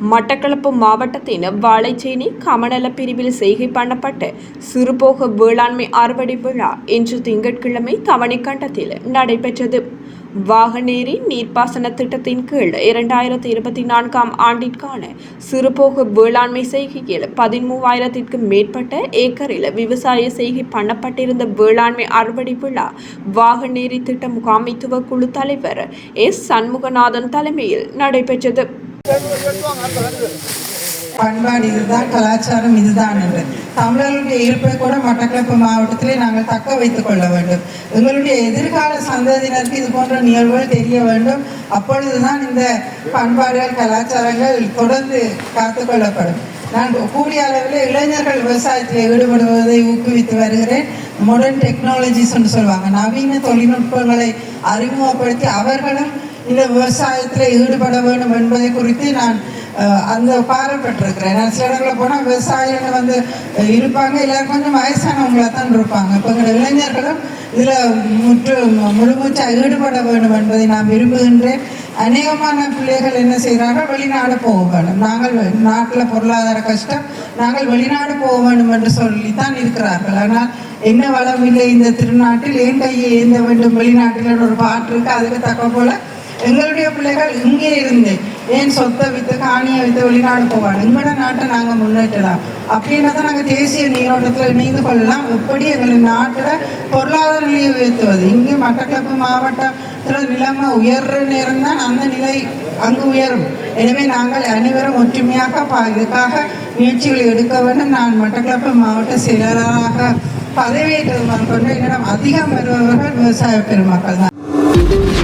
மட்டக்களப்பு மாவட்டத்தின் வாழைச்சேனி கமநல பிரிவில் செய்கை பண்ணப்பட்ட சிறுபோக வேளாண்மை அறுவடை விழா இன்று திங்கட்கிழமை கவனிக்கண்டத்தில் நடைபெற்றது. வாகனேரி நீர்ப்பாசன திட்டத்தின் கீழ் இரண்டாயிரத்தி இருபத்தி நான்காம் ஆண்டிற்கான சிறுபோக வேளாண்மை செய்கையில் பதிமூவாயிரத்திற்கும் மேற்பட்ட ஏக்கரில் விவசாய செய்கை பண்ணப்பட்டிருந்த வேளாண்மை அறுவடை விழா வாகனேரி திட்ட முகாமைத்துவ குழு தலைவர் எஸ் சண்முகநாதன் தலைமையில் நடைபெற்றது. பண்பாடு இதுதான் கலாச்சாரம் இதுதான் என்று. தமிழர்களுடைய இருப்பை கூட மட்டக்களப்பு மாவட்டத்திலே நாங்கள் தக்க வைத்துக் கொள்ள வேண்டும். எங்களுடைய எதிர்கால சந்ததியினருக்கு இது போன்ற நிகழ்வுகள் தெரிய வேண்டும். அப்பொழுதுதான் இந்த பண்பாடுகள் கலாச்சாரங்கள் தொடர்ந்து காத்துக்கொள்ளப்படும் நான் கூடிய அளவில் இளைஞர்கள் விவசாயத்தில் ஈடுபடுவதை ஊக்குவித்து வருகிறேன். மாடர்ன் டெக்னாலஜிஸ் சொல்லுவாங்க. நவீன தொழில்நுட்பங்களை அறிமுகப்படுத்தி அவர்களும் இந்த விவசாயத்தில் ஈடுபட வேண்டும் என்பதை குறித்து நான் அந்த பாரப்பட்டிருக்கிறேன் நான் சில இடங்களில் போனால் விவசாயிகள் வந்து இருப்பாங்க. எல்லாரும் கொஞ்சம் வயசானவங்களாக தான் இருப்பாங்க. இப்போ எங்கள் இளைஞர்களும் இதில் முற்று முழுமூச்சாக ஈடுபட வேண்டும் என்பதை நான் விரும்புகின்றேன். அநேகமான பிள்ளைகள் என்ன செய்கிறார்கள் வெளிநாடு போக வேண்டும். நாங்கள் நாட்டில் பொருளாதார கஷ்டம். நாங்கள் வெளிநாடு போக வேண்டும் என்று சொல்லித்தான் இருக்கிறார்கள். ஆனால் என்ன வளம் இல்லை இந்த திருநாட்டில். ஏன் கையை ஏந்த வேண்டும்? வெளிநாட்டில் ஒரு பாட்டு இருக்கு. அதுக்கு தக்க போல எங்களுடைய பிள்ளைகள் இங்கே இருந்து ஏன் சொத்தை வித்து காணியை வித்து வெளிநாடு போவாங்க? எங்களோட நாட்டை நாங்கள் முன்னேற்றலாம் அப்படின்னா தான் நாங்கள் தேசிய நீரோட்டத்தில் இணைந்து கொள்ளலாம். எப்படி எங்களின் நாட்டில் பொருளாதார நிலையை உயர்த்துவது? இங்கே மட்டக்களப்பு மாவட்டத்தில் நிலைமை உயர்ற நேரம் தான் அந்த நிலை அங்கு உயரும். எனவே நாங்கள் அனைவரும் ஒற்றுமையாக பா- இதுக்காக முயற்சிகளை எடுக்க வேண்டும். நான் மட்டக்களப்பு மாவட்ட செயலாளராக பதவியேற்றது கொண்டு என்னிடம் அதிகம் வருபவர்கள் விவசாய பெருமக்கள் தான்.